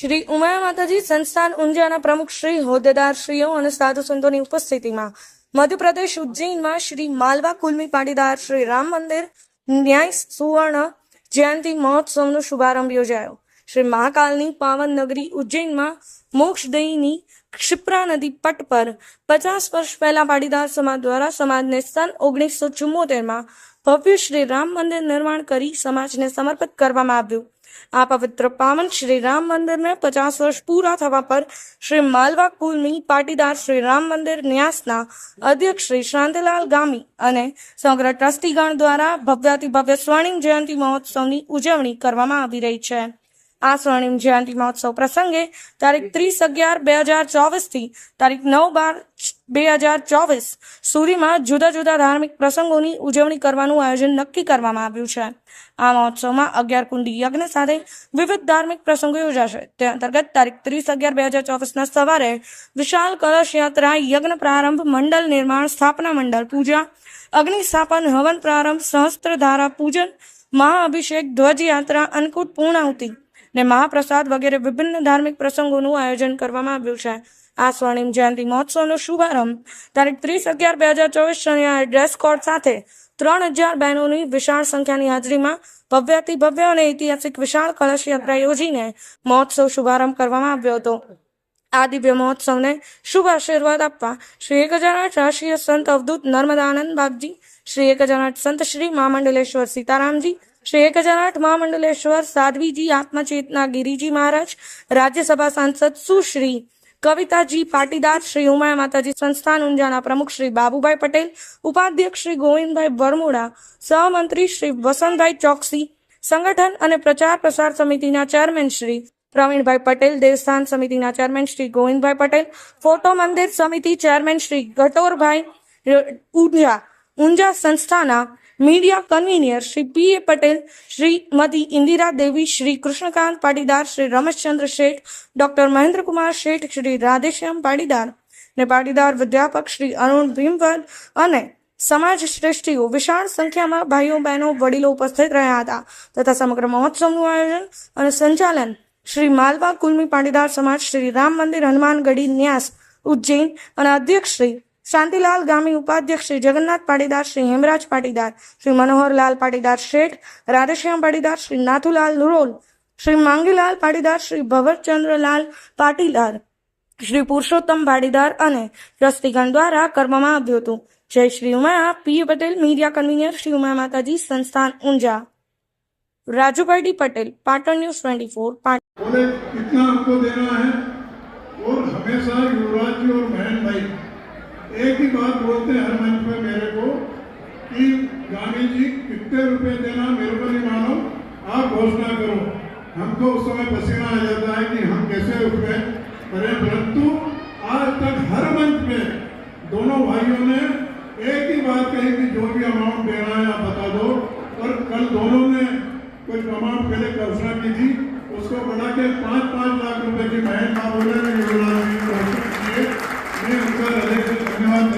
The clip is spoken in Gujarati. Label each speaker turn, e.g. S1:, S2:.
S1: શ્રી ઉમા માતાજી સંસ્થાન ઊંઝાના પ્રમુખ શ્રી હોદ્દેદારશ્રીઓ અને સાધુ સંતોની ઉપસ્થિતિમાં મધ્યપ્રદેશ ઉજ્જૈનમાં શ્રી માલવા કુલમી પાટીદાર શ્રી રામ મંદિર, ન્યાય સુવર્ણ જયંતિ મહોત્સવનો શુભારંભ યોજાયો. શ્રી મહાકાલની પાવન નગરી ઉજ્જૈનમાં મોક્ષદયીની ક્ષિપ્રા નદી પટ પર પચાસ વર્ષ પહેલા પાટીદાર સમાજ દ્વારા સમાજને સન ઓગણીસો ચુમ્મોતેરમાં ભવ્ય શ્રી રામ મંદિર નિર્માણ કરી સમાજને સમર્પિત કરવામાં આવ્યું. આ પવિત્ર પાવન શ્રી રામ મંદિરને પચાસ વર્ષ પૂરા થવા પર શ્રી માલવા કુલની પાટીદાર શ્રી રામ મંદિર ન્યાસના અધ્યક્ષ શ્રી શાંતિલાલ ગામી અને સમગ્ર ટ્રસ્ટીગણ દ્વારા ભવ્યાતિ ભવ્ય સ્વર્ણિમ જયંતિ મહોત્સવની ઉજવણી કરવામાં આવી રહી છે. આ સ્વર્ણિમ જયંતિ મહોત્સવ પ્રસંગે તારીખ ત્રીસ અગિયાર બે હજાર ચોવીસથી તારીખ નવ બાર બે હજાર ચોવીસ સુધીમાં જુદા જુદા ધાર્મિક પ્રસંગોની ઉજવણી કરવાનું આયોજન નક્કી કરવામાં આવ્યું છે. આ મહોત્સવમાં અગિયાર કુંડી યજ્ઞ સાથે વિવિધ ધાર્મિક પ્રસંગો યોજાશે. તે અંતર્ગત તારીખ ત્રીસ અગિયાર બે હજાર ચોવીસના સવારે વિશાલ કલશ યાત્રા યજ્ઞ પ્રારંભ મંડળ નિર્માણ, સ્થાપના મંડળ પૂજા અગ્નિ સ્થાપન હવન પ્રારંભ, સહસ્ત્રધારા પૂજન, મહાઅભિષેક, ધ્વજયાત્રા, અન્નકૂટ, પૂર્ણાહુતિ ને મહાપ્રસાદ વગેરે વિભિન્ન ધાર્મિક પ્રસંગોનું આયોજન કરવામાં આવ્યું છે. આ સ્વર્ણિમ જયંતિ મહોત્સવનો શુભારંભ તારીખ ત્રીસ અગિયાર બે હજાર ચોવીસ શનિવારે ડ્રેસ કોડ સાથે ત્રણ હજાર બહેનોની વિશાળ સંખ્યાની હાજરીમાં ભવ્યાતિ ભવ્ય અને ઐતિહાસિક વિશાળ કળશ યાત્રા યોજીને મહોત્સવ શુભારંભ કરવામાં આવ્યો હતો. આ દિવ્ય મહોત્સવને શુભ આશીર્વાદ આપવા શ્રી એક હજાર આઠ રાષ્ટ્રીય સંત અવધૂત નર્મદાનંદ બાપજી શ્રી એક હજાર આઠ સંત શ્રી મહામંડલેશ્વર સીતારામજી શ્રી એક હજાર આઠ મહામંડલેશ્વર સાધ્વીજી, આત્મચેતના ગિરિજી મહારાજ, રાજ્યસભા સાંસદ સુશ્રી કવિતાજી પાટીદાર, શ્રી ઉમાયા માતાજી, સંસ્થાન ઊંઝાના પ્રમુખ શ્રી બાબુભાઈ પટેલ, ઉપાધ્યક્ષ શ્રી ગોવિંદભાઈ બરમુડા, સહમંત્રી શ્રી વસંતભાઈ ચોકસી, સંગઠન અને પ્રચાર પ્રસાર સમિતિના ચેરમેન શ્રી પ્રવીણભાઈ પટેલ, દેવસ્થાન સમિતિના ચેરમેન શ્રી ગોવિંદભાઈ પટેલ, ફોટો મંદિર સમિતિ ચેરમેન શ્રી ગટોરભાઈ ઊંઝા ઊંઝા સંસ્થાના media convener Shri P A Patel Shrimati Indira Devi Shri Krishnakant Patidar Shri Rameshchandra Sheth doctor Mahendrakumar શેઠ શ્રી રાધેશ્યામ પાટીદાર ને પાટીદાર વિદ્યાપક શ્રી અરુણ ભીમવદ અને સમાજ શ્રેષ્ઠીઓ વિશાળ સંખ્યામાં ભાઈઓ, બહેનો, વડીલો ઉપસ્થિત રહ્યા હતા. તથા સમગ્ર મહોત્સવનું આયોજન અને સંચાલન શ્રી માલવા કુલમી પાટીદાર સમાજ શ્રી રામ મંદિર હનુમાનગઢી ન્યાસ ઉજ્જૈન અને અધ્યક્ષ શ્રી શાંતિલાલ ગામી ઉપાધ્યક્ષ શ્રી જગન્નાથ પાટીદાર શ્રી હેમરાજ પાટીદાર શ્રી મનોહરલાલ પાટીદાર શેઠ રાધેશ્યામ પાટીદાર શ્રી નાથુલાલ રોલ શ્રી માંગીલાલ પાટીદાર શ્રી ભવરચંદ્રલાલ પાટીદાર શ્રી પુરુષોત્તમ પાટીદાર અને ટ્રસ્ટીગણ દ્વારા કરવામાં આવ્યું હતું જય Shri Uma P Patel media convener Shri Uma માતાજી સંસ્થાન Unjha Rajubhai D Patel Patan news twenty four Patan
S2: बोले कितना हमको देना है और हमेशा युवराज जी और बहन भाई एक ही बात बोलते हैं हर मंच पे मेरे को कि गांधी जी, कितने रुपए देना मेरे को नहीं मालूम। आप घोषणा करो। हमको उस समय पसीना आ जाता है कि हम कैसे उसमें करें परंतु आज तक हर मंच पे दोनों भाइयों ने एक ही बात कही कि जो भी अमाउंट देना है आप बता दो। और कल दोनों ने कुछ अमाउंट पहले घोषणा की थी। उसको बढ़ा के पाँच पाँच लाख रुपए की बहन बाबू